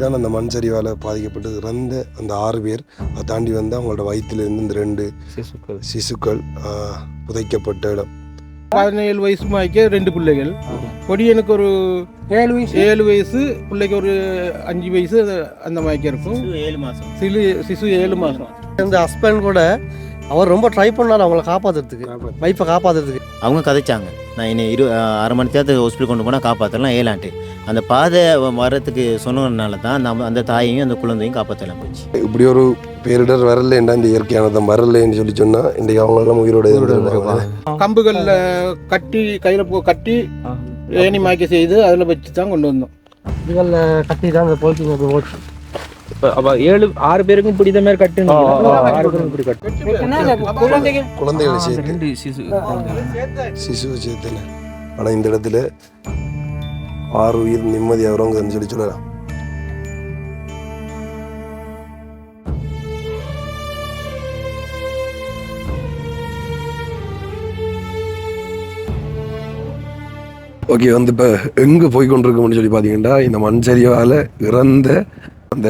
இதுதான் அந்த மண் சரிவால் பாதிக்கப்பட்டு இறந்த அந்த ஆறு பேர் அதை தாண்டி வந்து அவங்களோட வயிற்றிலிருந்து இந்த ரெண்டு சிசுக்கள். சிசுக்கள் புதைக்கப்பட்ட இடம். பதினேழு வயசு மாய்க்க ரெண்டு பிள்ளைகள். பொடியனுக்கு ஒரு ஏழு வயசு? ஏழு வயசு பிள்ளைக்கு ஒரு அஞ்சு வயசு அந்த மாய்க்க இருக்கும். ஏழு மாதம் சிலு சிசு ஏழு மாதம் இந்த ஹஸ்பண்ட் கூட அவர் ரொம்ப ட்ரை பண்ணார் அவங்கள காப்பாத்துறதுக்கு. வைஃபை காப்பாத்துறதுக்கு. அவங்க கதைச்சாங்க. நான் இன்னும் இரு அரை மணி நேரத்துக்கு ஹாஸ்பிட்டல் கொண்டு போனால் காப்பாற்றலாம் ஏலான்ட்டு. அந்த பாதை வரத்துக்கு சொன்னதுனால தான் நம்ம அந்த தாயையும் அந்த குழந்தையும் காப்பாற்றலாம் போச்சு. இப்படி ஒரு பேரிடர் வரலன்றா இந்த இயற்கையானதம் வரலன்னு சொல்லி சொன்னால் இன்றைக்கு அவங்களெல்லாம் உயிரோட இருந்திருப்பாங்க கம்புகளில் கட்டி கையில் கட்டி ஏணி மாய்க்க செய்து அதில் வச்சு தான் கொண்டு வந்தோம். இதுகளில் கட்டி தான் அந்த போலீஸ் ஓட்டு அப்ப ஏழு ஆறு பேருக்கும் பிடித்த மாதிரி கட்டு ஆறு பேருக்கும் இப்படி கட்டு. குழந்தைகளை? சேர்த்து சிசுவை சேர்த்தன ஆனால் இந்த இடத்துல ஆறு உயிர் நிம்மதியாக வருவாங்கன்னு சொல்லி சொல்லலாம். ஓகே வந்து இப்போ எங்கே போய் கொண்டிருக்கோம்னு சொல்லி பார்த்தீங்கன்னா இந்த மண் சரிவால் இறந்த அந்த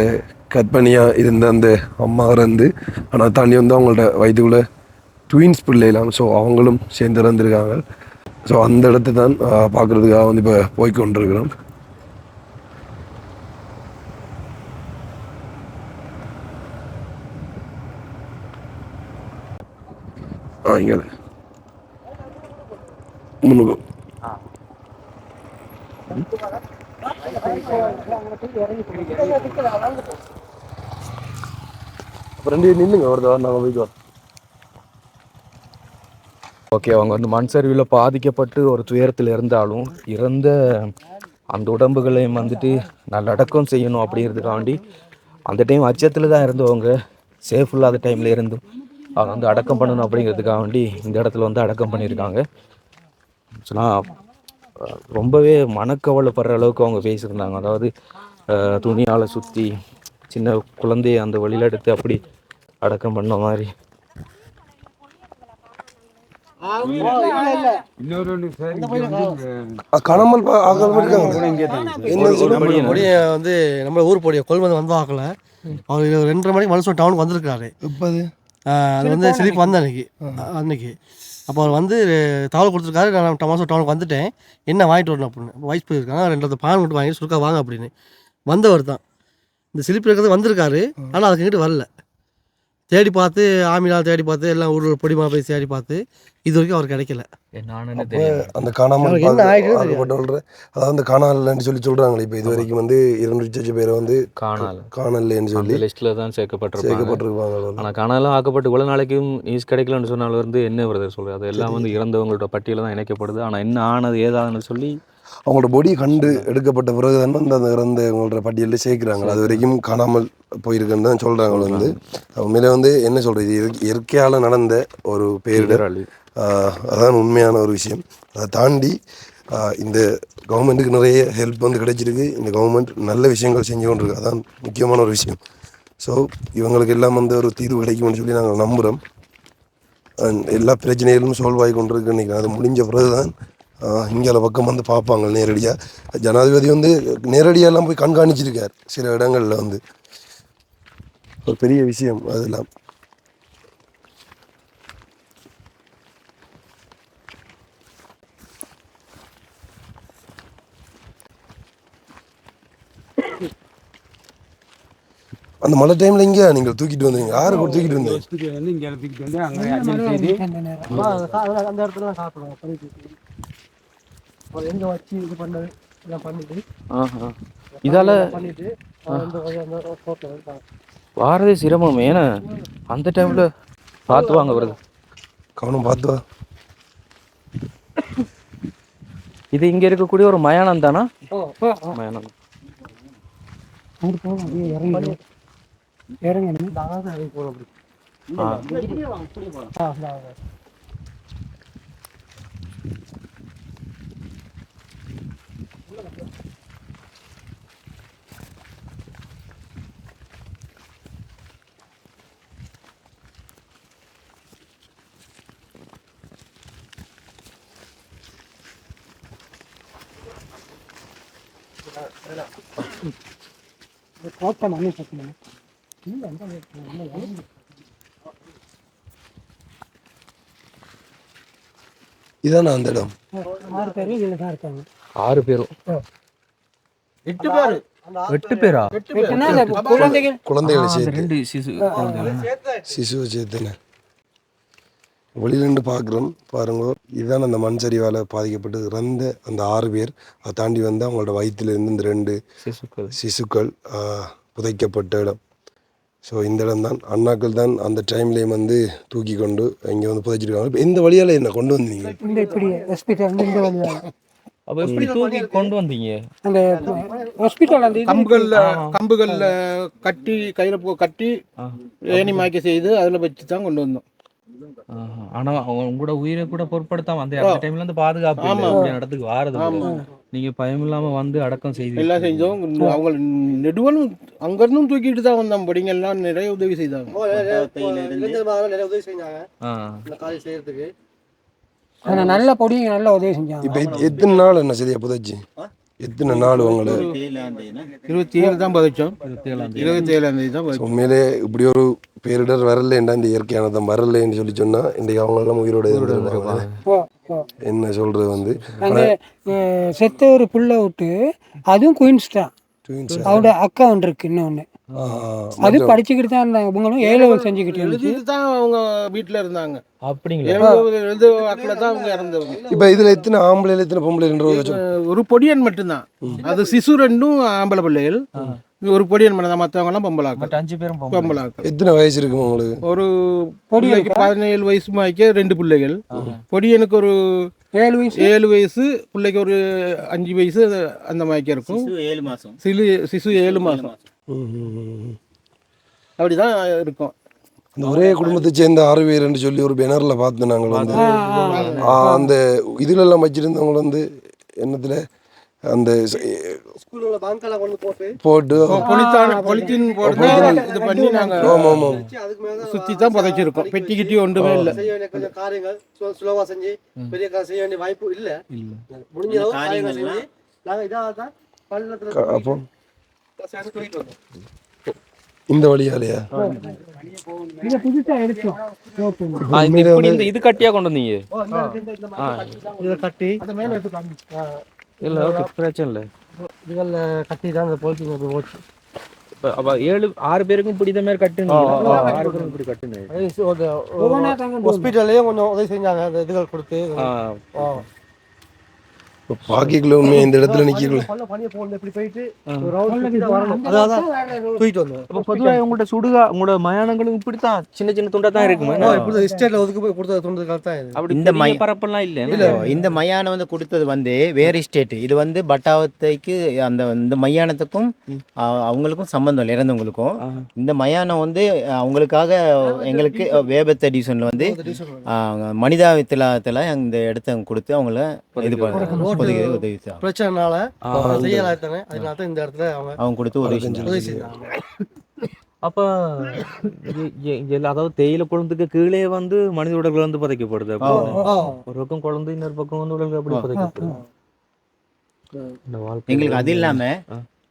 கற்பனையாக இருந்த அந்த அம்மா இறந்து ஆனால் தாண்டி வந்து அவங்கள்ட்ட வயிற்றுக்குள்ளே ட்வீன்ஸ் பிள்ளைலாம் ஸோ அவங்களும் சேர்ந்து இறந்துருக்காங்க. ஸோ அந்த இடத்த தான் பார்க்குறதுக்காக வந்து இப்போ போய் கொண்டிருக்கிறோம். ஆ இங்கே முன்னுக்கு. அப்புறம் ரெண்டு நில்லுங்க ஒரு தவிர நாங்கள் போய்க்கு வரோம். ஓகே அவங்க வந்து மண் சரிவில் பாதிக்கப்பட்டு ஒரு துயரத்தில் இருந்தாலும் இறந்த அந்த உடம்புகளையும் வந்துட்டு நல்லடக்கம் செய்யணும் அப்படிங்கிறதுக்காண்டி அந்த டைம் அச்சத்தில் தான் இருந்தவங்க சேஃப் இல்லாத டைமில் இருந்தும் அவங்க வந்து அடக்கம் பண்ணணும் அப்படிங்கிறதுக்காக வேண்டி இந்த இடத்துல வந்து அடக்கம் பண்ணியிருக்காங்க. சொன்னால் ரொம்பவே மனக்கவலைப்படுற அளவுக்கு அவங்க பேசியிருந்தாங்க. அதாவது துணியால் சுற்றி சின்ன குழந்தைய அந்த வழியில் எடுத்து அப்படி அடக்கம் பண்ண மாதிரி. காணாமல் பொடியை? வந்து நம்ம ஊர் பொடியை கொள்வது வந்து பார்க்கல அவர் ரெண்டரை மணிக்கு மனுஷன் டவுனுக்கு வந்திருக்காரு இப்போ அது வந்து சிலிப் வந்த அன்னைக்கு. அன்னைக்கு. அப்போ அவர் வந்து தகவல் கொடுத்துருக்காரு. நான் டமாசம் டவுனுக்கு வந்துட்டேன். என்ன வாங்கிட்டு வரணும் அப்படின்னு. வயசு போயிருக்காங்க. ரெண்டு பான் மட்டும் வாங்கி சுருக்கா வாங்க அப்படின்னு. வந்தவர் தான். இந்த சிலிப் இருக்கிறது வந்திருக்காரு ஆனால் அதுக்கு எங்கிட்ட வரல. தேடி பார்த்து ஆமினால் தேடி பார்த்து எல்லாம் ஊர் பொடிமா போய் தேடி பார்த்து இது வரைக்கும் அவர் கிடைக்கல. அந்த காணாமல் அதாவது அந்த காணாலன்னு சொல்லி சொல்றாங்களே இப்போ இது வரைக்கும் வந்து இரண்டு லட்சம் பேரை வந்து காணால. காணலன்னு சொல்லி அந்த லிஸ்ட்டில் தான் சேர்க்கப்பட்டிருப்பாங்க. சேர்க்கப்பட்டிருப்பாங்க ஆனால் காணாலும் ஆக்கப்பட்டு இவ்வளோ நாளைக்கும் நியூஸ் கிடைக்கலன்னு சொன்னாலும் வந்து என்ன வருது சொல்கிறது அது எல்லாம் வந்து இறந்தவங்களோட பட்டியலில் தான் இணைக்கப்படுது. ஆனால் என்ன ஆனது ஏதானது சொல்லி அவங்களோட பொடி கண்டு எடுக்கப்பட்ட பிறகு தான் வந்து அந்த இறந்த அவங்களோட பட்டியலில் சேர்க்குறாங்க. அது வரைக்கும் காணாமல் போயிருக்குன்னு தான் சொல்கிறாங்க வந்து. உண்மையில வந்து என்ன சொல்கிறது இது இயற்கையால் நடந்த ஒரு பேரிடர். அதான் உண்மையான ஒரு விஷயம். அதை தாண்டி இந்த கவர்மெண்ட்டுக்கு நிறைய ஹெல்ப் வந்து கிடைச்சிருக்கு. இந்த கவர்மெண்ட் நல்ல விஷயங்கள் செஞ்சு கொண்டிருக்கு. அதான் முக்கியமான ஒரு விஷயம். ஸோ இவங்களுக்கு எல்லாம் வந்து ஒரு தீர்வு கிடைக்கும்னு சொல்லி நாங்கள் நம்புகிறோம் எல்லா பிரச்சனைகளும் சால்வ் ஆகி கொண்டிருக்கு நினைக்கிறேன். அது முடிஞ்ச பிறகு தான் இங்கே பக்கம் வந்து பார்ப்பாங்க நேரடியாக ஜனாதிபதி வந்து நேரடியாக எல்லாம் போய் கண்காணிச்சிருக்கார் சில இடங்களில் வந்து. ஒரு பெரிய விஷயம் அதெல்லாம். அந்த மழை டைம்ல இங்கே நீங்கள் தூக்கிட்டு வந்தீங்க? யாரை கூட தூக்கிட்டு வந்தீங்க? அந்த இடத்துல தான் சாப்பிடுவோம். பண்ணிட்டு அவர் எங்கே வச்சு இது பண்ணது எல்லாம் பண்ணிட்டு ஆஹா. இதால் பண்ணிட்டு வாரதே சிரமம். ஏன்னா அந்த டைமில் பார்த்து வாங்க வருது கவனம் பார்த்து இது இங்கே இருக்கக்கூடிய ஒரு மயானம் தானா? மயானம். இறங்கி இறங்கி தாங்க க்ளோஸ் அந்த இடம்? ஆறு பேரும் எட்டு பேர். எட்டு பேரா? குழந்தைகள். குழந்தைகளை சேர்த்து சிசு சிசுவை சேர்த்துங்க. வெளியிலேருந்து பார்க்குறோம். பாருங்க இதுதான் அந்த மண் சரிவால் பாதிக்கப்பட்டு இறந்த அந்த ஆறு பேர். அதை தாண்டி வந்து அவங்களோட வயிற்றிலேருந்து இந்த ரெண்டு சிசுக்கள். சிசுக்கள் புதைக்கப்பட்ட இடம். ஸோ இந்த இடம் தான். அண்ணாக்கள் தான் அந்த டைம்லேயும் வந்து தூக்கி கொண்டு இங்கே வந்து புதைச்சிருக்காங்க. இப்போ இந்த வழியால் என்ன கொண்டு வந்தீங்க? இந்த இப்படி ஹாஸ்பிட்டல் இந்த வழியாக அப்ப எப்படி தூக்கி கொண்டு வந்தீங்க? அந்த ஹாஸ்பிட்டல் அந்த கம்புகள்ல கம்புகள்ல கட்டி கையில போ- கட்டி ஏணி மாய்க்க செய்து அதுல வச்சு தான் கொண்டு வந்தோம். ஆனா அவங்க உங்களோட உயிரை கூட பொருட்படுத்தாம அந்த அந்த டைம்ல இருந்து பாதுகாப்பு இடத்துக்கு வாரது. நீங்க பயம் இல்லாம வந்து அடக்கம் செய்து எல்லாம் செஞ்சோம். அவங்க நெடுவலும் அங்கிருந்தும் தூக்கிட்டு தான் வந்தோம் படிங்க எல்லாம் நிறைய உதவி செய்தாங்க. நிறைய உதவி செஞ்சாங்க காரியம் செய்யறதுக்கு. ஆனா நல்ல பொடிங்க நல்ல உதவி செஞ்சாங்க. இப்போ எத்தனை நாள் என்ன சரியா புதைச்சி எத்தனை நாள் உங்களை இருபத்தி ஏழு தான் பதிச்சோம். இருபத்தி ஏழாம் தேதி தான் பதிச்சோம். உண்மையிலே இப்படி ஒரு பேரிடர் வரலன்றா இந்த இயற்கையானதை வரலன்னு சொல்லி சொன்னா இன்றைக்கு அவங்க எல்லாம் உயிரோட. என்ன சொல்றது வந்து? செத்த ஒரு புள்ள விட்டு அதுவும் குயின்ஸ் தான். Twins அவரோட அக்கௌண்ட் இருக்கு இன்னொன்னு. ஆ, அது படிச்சுக்கிட்டு தான் இருந்தாங்க. இவங்களும் ஏ லெவல் செஞ்சுக்கிட்டு எழுதிட்டு தான் அவங்க வீட்டுல இருந்தாங்க. அப்படிங்களா? எழுது வாக்குல தான் அவங்க இறந்தவங்க. இப்ப இதுல எத்தனை ஆம்பளை எத்தனை பொம்பளை ரெண்டு ரோஜா ஒரு பொடியன் மட்டும்தான். அது சிசு ரெண்டும் ஆம்பளை பிள்ளைகள். ஒரு பொடியன் மட்டும் தான் மற்றவங்க எல்லாம் பொம்பளாக்கள் அஞ்சு பேரும் பொம்பளை. பொம்பளாக்கள் எத்தனை வயசு இருக்கும் உங்களுக்கு? ஒரு பொடியனுக்கு பதினேழு வயசு மாய்க்க ரெண்டு பிள்ளைகள். பொடியனுக்கு ஒரு ஏழு வயசு? ஏழு வயசு பிள்ளைக்கு ஒரு அஞ்சு வயசு அந்த மாய்க்க இருக்கும். ஏழு மாதம் சிலு சிசு ஏழு மாதம் ம். அப்படிதான் இருக்கும். அந்த ஒரே குடும்பத்தை சேர்ந்த ஆறு பேர்னு சொல்லி ஒரு பேனர்ல பார்த்து நாங்கள் வந்து அந்த இதுல எல்லாம் வச்சிருந்தவங்க வந்து என்னத்துல அந்த ச- ஸ்கூல்ல உள்ள பங்கெல்லாம் கொண்டு போட்டு போட்டு பொலித்தான் பொலித்தீன் போட்டு இது பண்ணி நாங்க ஆமா ஆமா வச்சு அதுக்கு மேல தான் சுத்தி தான் புதைச்சிருக்கோம். பெட்டி கிட்டி ஒன்றுமே இல்லை. செய்ய வேண்டிய கொஞ்சம் காரியங்கள் ஸ்லோவா செஞ்சு பெரிய செய்ய வேண்டிய வாய்ப்பு இல்ல. முடிஞ்ச அளவு காரியங்கள் செஞ்சு நாங்க இதாக தான் பள்ளத்துல இந்த வழியாலையா? இதை புதுசா எடுத்தோம் ஆ, இந்த இப்படி இந்த இது கட்டியா கொண்டு வந்தீங்க? ஆ. இதை கட்டி. இல்ல ஓகே பிரச்சனை இல்லை. இதுகளில் கட்டி தான் அந்த போலீஸ் போச்சு இப்ப அப்ப ஏழு ஆறு பேருக்கும் இந்த மாதிரி கட்டுங்க ஆறு பேருக்கும் இப்படி தாங்க ஹாஸ்பிட்டல்லையும் கொஞ்சம் உதவி செஞ்சாங்க. அந்த இதுகள் கொடுத்து. ஆ. ஆ. இப்போ பாக்கிக்குள்ள உண்மையா இந்த இடத்துல நிக்கல தூக்கிட்டு வந்தோம். அப்ப பொதுவா உங்களோட சுடுகா உங்களோட மயானங்களும் இப்படித்தான். சின்ன சின்ன துண்டா தான் இருக்குமா? ஆ, இப்படி எஸ்டேட்ல ஒதுக்கு போய் கொடுத்த தான் அப்படி இந்த மய- பரப்பெல்லாம் இல்ல. இல்ல இந்த மயானம் வந்து கொடுத்தது வந்து வேறு ஸ்டேட் இது வந்து பட்டாவத்தைக்கு அந்த இந்த மயானத்துக்கும் அவங்களுக்கும் சம்பந்தம் இல்லை இறந்தவங்களுக்கும். இந்த மயானம் வந்து அவங்களுக்காக எங்களுக்கு வேபத்த டிவிஷன்ல வந்து அ, மனிதாபித்தலத்தில் இந்த இடத்த கொடுத்து அவங்கள இது பண்ண உதவி. பிரச்சனைனால செய்யலாம் தானே அதனால தான் இந்த இடத்துல அவங்க அவங்க கொடுத்து உதவி உதவி செஞ்சாங்க. அப்ப அதாவது தேயிலை குழந்தைக்கு கீழே வந்து மனித உடல்கள் வந்து புதைக்கப்படுது. ஒரு பக்கம் குழந்தை இன்னொரு பக்கம் வந்து உடல்கள் அப்படி புதைக்கப்படுது. எங்களுக்கு அது இல்லாம.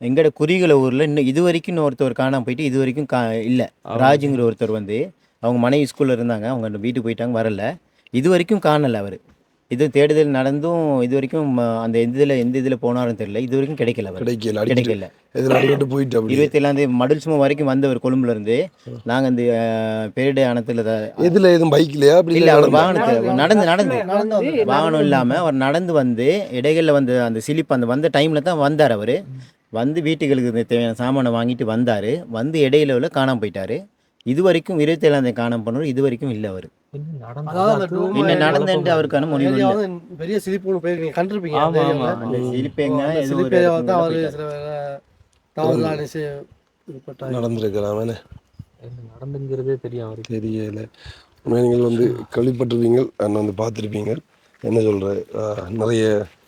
எங்களோட குறிகள ஊர்ல இன்னும் இது வரைக்கும் இன்னும் ஒருத்தர் காணாம போயிட்டு இது வரைக்கும் கா இல்ல. ராஜுங்கிற ஒருத்தர் வந்து அவங்க மனைவி ஸ்கூல்ல இருந்தாங்க. அவங்க வீட்டுக்கு போயிட்டாங்க வரல. இது வரைக்கும் காணல அவர். இது தேடுதல் நடந்தும் இது வரைக்கும் அந்த எந்த இதுல எந்த இதுல போனாரும் தெரியல. இது வரைக்கும் கிடைக்கல அவர். கிடைக்கல கிடைக்கல. இதில் போயிட்டு அப்படி. இருபத்தி ஏழாம் தேதி மடல் சும்மா வரைக்கும் வந்தவர் கொழும்புல இருந்து. நாங்க இந்த பேரிடை அணத்துல எதுல எதுவும் பைக்லையா அப்படி இல்ல அவர் நடந்தா? வாகனத்துல நடந்து நடந்து வாகனம் இல்லாம அவர் நடந்து வந்து இடைகள்ல வந்து அந்த சிலிப் அந்த வந்த டைம்ல தான் வந்தார் அவரு. வந்து வீட்டுகளுக்கு தேவையான சாமானை வாங்கிட்டு வந்தாரு. வந்து இடையில உள்ள காணாம போயிட்டாரு. இது வரைக்கும் இருபத்தி ஏழாம் தேதி காணாம போனவர் இது வரைக்கும் இல்ல அவரு. என்ன அவருக்கான முடிவு பெரிய போயிருக்கீங்க கண்டிருப்பீங்க ஆமா, ஆமா. அவர் சில என்ன? நடந்துங்கிறதே தெரியும் அவருக்கு. தெரியல. நீங்கள் வந்து கேள்விப்பட்டிருப்பீங்க அண்ணன் வந்து பார்த்துருப்பீங்க. என்ன சொல்கிற நிறைய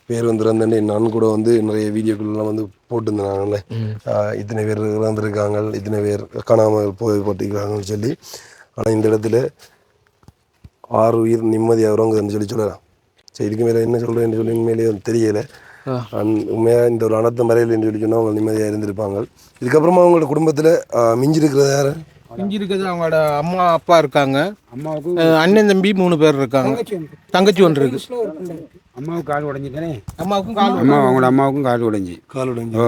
பேர் வந்து இறந்தேன் நான் கூட வந்து நிறைய வீடியோக்கள்லாம் வந்து போட்டிருந்தாங்கல்ல. ஆஹ் இத்தனை பேர் இறந்துருக்காங்க இத்தனை பேர் காணாமல் போய் போட்டிருக்காங்கன்னு சொல்லி. ஆனால் இந்த இடத்துல ஆறு உயிர் நிம்மதியாக வருவாங்கன்னு சொல்லி சொல்லலாம் சரி இதுக்கு மேலே என்ன சொல்கிறேன்னு சொல்லி உண்மையிலேயே தெரியலை. உண்மையாக இந்த ஒரு அனர்த்தம் வரையில்னு சொல்லி சொன்னால் அவங்க நிம்மதியாக இருந்திருப்பாங்க. இதுக்கப்புறமா அவங்களோட குடும்பத்தில் மிஞ்சி இருக்கிறது யார்? இங்கே இருக்கிறது அவங்களோட அம்மா அப்பா இருக்காங்க. அண்ணன் தம்பி மூணு பேர் இருக்காங்க. தங்கச்சி ஒன்று இருக்கு. அம்மாவுக்கு கால் உடஞ்சிட்டானே அம்மாவுக்கும் கால் அம்மா அவங்களோட அம்மாவுக்கும் கால் உடைஞ்சி. காலுடன் ஓ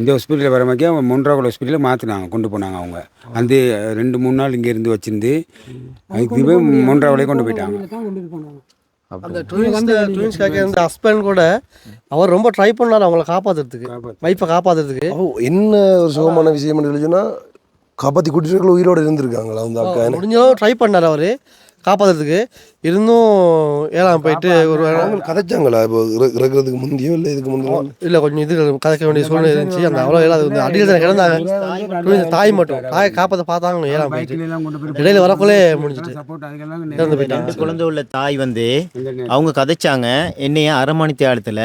இந்த ஹாஸ்பிட்டலில் வர மாதிரியே முன்றாவில் ஹாஸ்பிட்டலில் மாற்றினாங்க கொண்டு போனாங்க அவங்க. அந்த ரெண்டு மூணு நாள் இங்கே இருந்து வச்சிருந்து அதுக்கு முன்றாவிலே கொண்டு போயிட்டாங்க. அந்த ட்வின்ஸ் இருந்த ஹஸ்பண்ட் கூட அவர் ரொம்ப ட்ரை பண்ணார் அவங்கள காப்பாத்துறதுக்கு. வைஃபை காப்பாத்துறதுக்கு. அப்போ என்ன ஒரு சுகமான விஷயம் சொல்லி சொன்னால் காப்பாற்றி கூட்டிட்டு உயிரோடு இருந்திருக்காங்களா அந்த அக்கா முடிஞ்சளவு ட்ரை பண்ணார் அவர். காப்பாத்துறதுக்கு இருந்தும் ஏழாம் போயிட்டு ஒரு கதைச்சாங்களா? இப்போ இற- இறக்குறதுக்கு முந்தையோ இல்லை இதுக்கு முந்தையோ? இல்லை கொஞ்சம் இது கதைக்க வேண்டிய சூழ்நிலை இருந்துச்சு. அந்த அவ்வளோ ஏழாவது வந்து அடியில் தான் கிடந்தாங்க. தாய் மட்டும். தாயை காப்பாற்ற பார்த்தாங்க ஏழாம் போயிட்டு இடையில வரக்குள்ளே முடிஞ்சிட்டு குழந்தை உள்ள தாய் வந்து அவங்க கதைச்சாங்க. என்னைய அரை மணி தேளத்தில்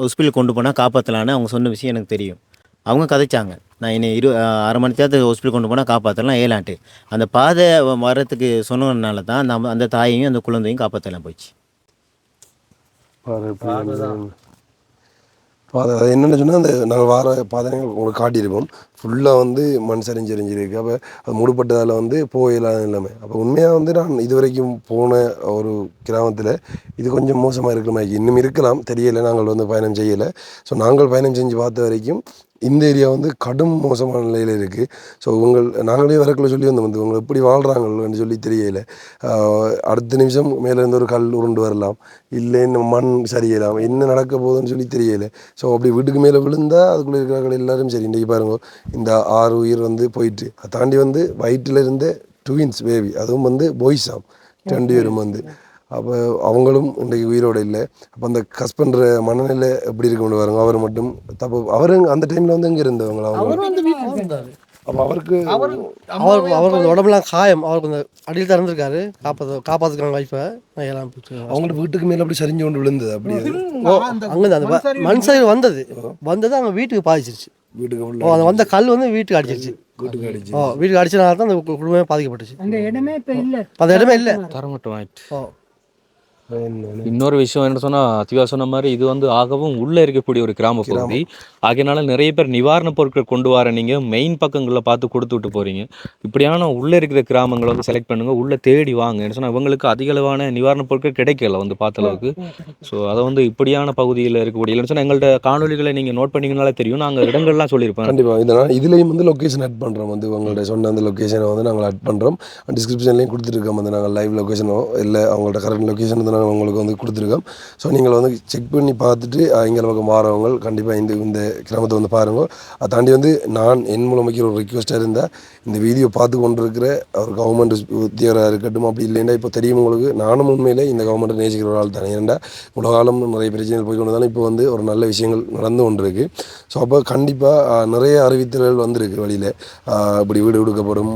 ஹாஸ்பிட்டல் கொண்டு போனால் காப்பாற்றலான்னு அவங்க சொன்ன விஷயம் எனக்கு தெரியும். அவங்க கதைச்சாங்க. நான் என்னை இரு அரை மணி தேரத்துக்கு ஹாஸ்பிட்டல் கொண்டு போனால் காப்பாற்றலாம் ஏலான்ட்டு. அந்த பாதை வர்றதுக்கு சொன்னதுனால தான் நம்ம அந்த தாயையும் அந்த குழந்தையும் காப்பாற்றலாம் போச்சு. பாதை அது என்னென்னு சொன்னால் அந்த நாங்கள் வார பாதனைகள் உங்களுக்கு காட்டியிருப்போம். ஃபுல்லாக வந்து மண் சரிஞ்சரிஞ்சிருக்கு அப்போ அது மூடப்பட்டதால் வந்து போயிடலாம் எல்லாமே அப்போ உண்மையாக வந்து நான் இது வரைக்கும் போன ஒரு கிராமத்தில் இது கொஞ்சம் மோசமாக இருக்கிற மாதிரி இன்னும் இருக்கலாம். தெரியலை நாங்கள் வந்து பயணம் செய்யலை. ஸோ நாங்கள் பயணம் செஞ்சு பார்த்த வரைக்கும் இந்த ஏரியா வந்து கடும் மோசமான நிலையில் இருக்குது ஸோ உங்கள் நாங்களே வரக்குள்ள சொல்லி வந்தோம். வந்து இவங்க எப்படி வாழ்கிறாங்கன்னு சொல்லி தெரியல. அடுத்த நிமிஷம் மேலே இருந்து ஒரு கல் உருண்டு வரலாம். இல்லை மண் சரியலாம். என்ன நடக்க போகுதுன்னு சொல்லி தெரியல. ஸோ அப்படி வீட்டுக்கு மேலே விழுந்தா அதுக்குள்ளே இருக்கிறவங்க எல்லாரும் சரி. இன்றைக்கி பாருங்க இந்த ஆறு உயிர் வந்து போயிட்டு அதை தாண்டி வந்து வயிற்றில் இருந்த ட்வின்ஸ் பேபி அதுவும் வந்து பாய்ஸாம் ரெண்டு பேரும் வந்து. அப்போ அவங்களும் இன்றைக்கு உயிரோடு இல்லை. அப்போ அந்த கஸ் பண்ணுற மனநிலை எப்படி இருக்கும்னு பாருங்க. அவர் மட்டும் தப்பு அவர் அந்த டைமில் வந்து எங்கே இருந்தவங்களா அவங்க அப்போ அவருக்கு அவருக்கு அவருக்கு கொஞ்சம் உடம்புலாம் காயம். அவர் கொஞ்சம் அடியில் தான் இருந்திருக்காரு. காப்பாற்ற காப்பாற்றுக்காங்க ஏழாம் போயிட்டு அவங்களோட வீட்டுக்கு மேலே அப்படி சரிஞ்சு கொண்டு விழுந்தது அப்படி. அங்கே அந்த மண் சரிவு வந்தது. வந்தது அவங்க வீட்டுக்கு பாதிச்சிருச்சு. வீட்டுக்கு அந்த வந்த கல் வந்து வீட்டுக்கு அடிச்சிருச்சு. வீட்டுக்கு அடிச்சு ஓ வீட்டுக்கு அடிச்சனால தான் அந்த குடும்பமே பாதிக்கப்பட்டுச்சு. அந்த இடமே இப்போ இல்லை. அந்த இடமே இல்லை. தரமட்டம். ஆயிட்டு இன்னொரு விஷயம் என்ன சொன்னா திவா சொன்ன மாதிரி இது வந்து ஆகவும் உள்ள இருக்கக்கூடிய ஒரு கிராம பகுதி. ஆகையனால நிறைய பேர் நிவாரணப் பொருட்கள் கொண்டு வர நீங்க மெயின் பக்கங்களில் பார்த்து கொடுத்து விட்டு போறீங்க. இப்படியான உள்ள இருக்கிற கிராமங்களை வந்து செலக்ட் பண்ணுங்க. உள்ள தேடி வாங்க. என்ன சொன்னா இவங்களுக்கு அதிக அளவான நிவாரணப் பொருட்கள் கிடைக்கல வந்து பார்த்த அளவுக்கு. ஸோ அதை வந்து இப்படியான பகுதியில் இருக்கக்கூடிய இல்லைன்னு சொன்னா எங்கள்ட்ட காணொலிகளை நீங்க நோட் பண்ணீங்கனாலே தெரியும். நாங்க இடங்கள்லாம் சொல்லியிருப்பேன். கண்டிப்பாக இதனால் இதுலேயும் வந்து லொக்கேஷன் ஆட் பண்ணுறோம் வந்து உங்கள்ட்ட சொன்ன அந்த லொக்கேஷனை வந்து நாங்கள் ஆட் பண்ணுறோம் டிஸ்கிரிப்ஷன்லேயும் கொடுத்துருக்கோம் வந்து நாங்கள் லைவ் லொக்கேஷனோ இல்லை அவங்கள்ட்ட கரெக்ட் லொக்கேஷன் வந்து நாங்கள் உங்களுக்கு வந்து கொடுத்துருக்கோம். ஸோ நீங்கள் வந்து செக் பண்ணி பார்த்துட்டு அஹ், இங்கே பக்கம் வாரவங்க கண்டிப்பாக இந்த இந்த கிராமத்தை வந்து பாருங்கள் அதை தாண்டி வந்து நான் என் மூலமைக்கு ஒரு ரிக்வெஸ்ட்டாக இருந்தால் இந்த வீடியோ பார்த்து கொண்டு இருக்கிற ஒரு கவர்மெண்ட் உத்தியோகராக இருக்கட்டும் அப்படி இல்லைன்னா இப்போ தெரியும் உங்களுக்கு நானும் உண்மையிலே இந்த கவர்மெண்ட்டை நேசிக்கிற ஒரு ஆள் தானே. ஏன்டா உலகாலம் நிறைய பிரச்சனைகள் போய் கொண்டு இப்போ வந்து ஒரு நல்ல விஷயங்கள் நடந்து கொண்டு இருக்குது ஸோ அப்போ கண்டிப்பாக நிறைய அறிவித்தல்கள் வந்திருக்கு வழியில் இப்படி வீடு கொடுக்கப்படும்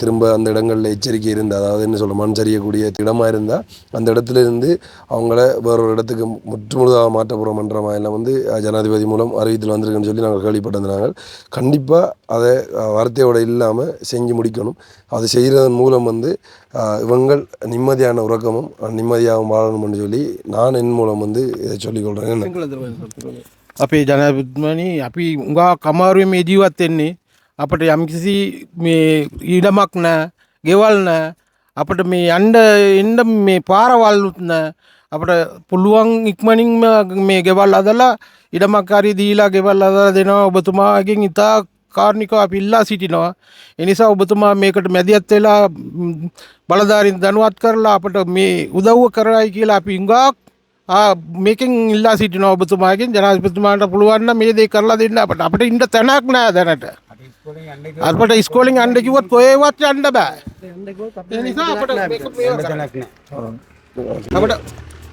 திரும்ப அந்த இடங்களில் எச்சரிக்கை இருந்தால் அதாவது என்ன சொல்ல மண் சரியக்கூடிய திடமாக இருந்தால் அந்த இடத்துல இருந்து அவங்கள வேற ஒரு இடத்துக்கு முற்றுமுழுதாக மாற்ற போகிறோம்ன்ற எல்லாம் வந்து ஆஹ் ஜனாதிபதி மூலம் அறிவித்தல் வந்திருக்குன்னு சொல்லி நாங்கள் கேள்விப்பட்டிருந்தாங்க கண்டிப்பாக அதை ஆஹ் வார்த்தையோட இல்லாமல் செஞ்சு முடிக்கணும் அது செய்கிறதன் மூலம் வந்து ஆஹ் இவங்கள் நிம்மதியான உறக்கமும் ஆஹ் நிம்மதியாகவும் வாழணும்னு சொல்லி நான் என் மூலம் வந்து இதை சொல்லிக்கொள்கிறேன் என்ன අපේ ජනපතිතුමනි අපි උඟා කමාරුවේ මේ ජීවත් වෙන්නේ අපට යම්කිසි මේ ඊඩමක් නෑ ගෙවල් නෑ අපට මේ යන්ඩ එන්ඩ මේ පාරවල්ලුත් නෑ අපට පුළුවන් ඉක්මනින් මේ ගෙවල් අදලා ඉඩමක්කාරි දීලා ගෙවල් අදලා දෙනවා. ඔබතුමාගෙන් ඉතා කාර්නිකව අපි ඉල්ලා සිටිනවා. එනිසා ඔබතුමා මේකට මැදිහත් වෙලා ම්, බලධාරින් දැනුවත් කරලා අපට මේ උදව්ව කරයි කියලා අපි ඉංගාක් මේකින් ඉල්ලා සිටින ඔබතුමාගෙන්. ජනාධිපතිතුමාට පුළුවන් නම් මේ දේ කරලා දෙන්න. අපට අපිට ඉන්න තැනක් නෑ දැනට. අපට ඉස්කෝලින් අන්න කිව්වොත් කොහෙවත් යන්න බෑ. නිසා අපට.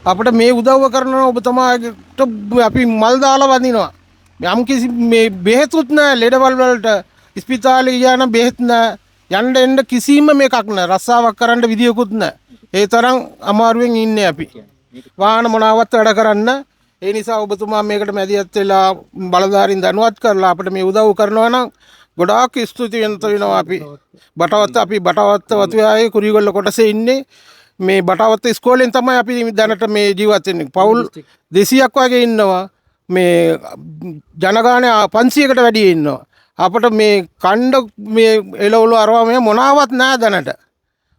අපට මේ උදව්ව කරනවා ඔබතුමාට අපි මල් දාලා වදිනවා යම් කිසි මේ බෙහෙතුත් නෑ ලෙඩවල් වලට. ස්පිතාලේ ගියා නම් බෙහෙත් නෑ යන්න එන්න කිසිම මේකක් නෑ රස්සාවක් කරන්න විදියකුත් නෑ ඒ තරම් අමාරුවෙන් ඉන්නේ අපි. වාහන මොනාවත් වැඩ කරන්න ඒ නිසා ඔබතුමා මේකට මැදිහත් වෙලා බලධාරීන් දැනුවත් කරලා අපිට මේ උදව් කරනවා නම් ගොඩාක් ස්තුතිවන්ත වෙනවා අපි. බටවත්ත අපි බටවත්ත වතුයායේ කුරිගොල්ල කොටසේ ඉන්නේ. මේ බටවත්ත ඉස්කෝලෙන් තමයි අපි දැනට මේ ජීවත් වෙන්නේ. පවුල් දෙසියක් වගේ ඉන්නවා. මේ ජනගානය පන්සියකට වැඩිය ඉන්නවා. අපට මේ කණ්ඩ මේ එලවුලු අරවාමය මොනාවත් නෑ දැනට.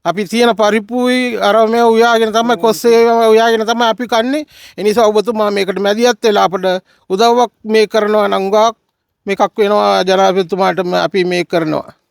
අපි තියෙන පරිප්පුයි අරමය උයාගෙන තමයි කොස්සේ උයාගෙන තම අපි කන්නේ එනිසා ඔබතුමා මේකට මැදිහත් වෙලා අපට උදව්වක් මේ කරනවා නංගාක් මේකක් වෙනවා ජනාපතිතුමාට අපි මේ කරනවා.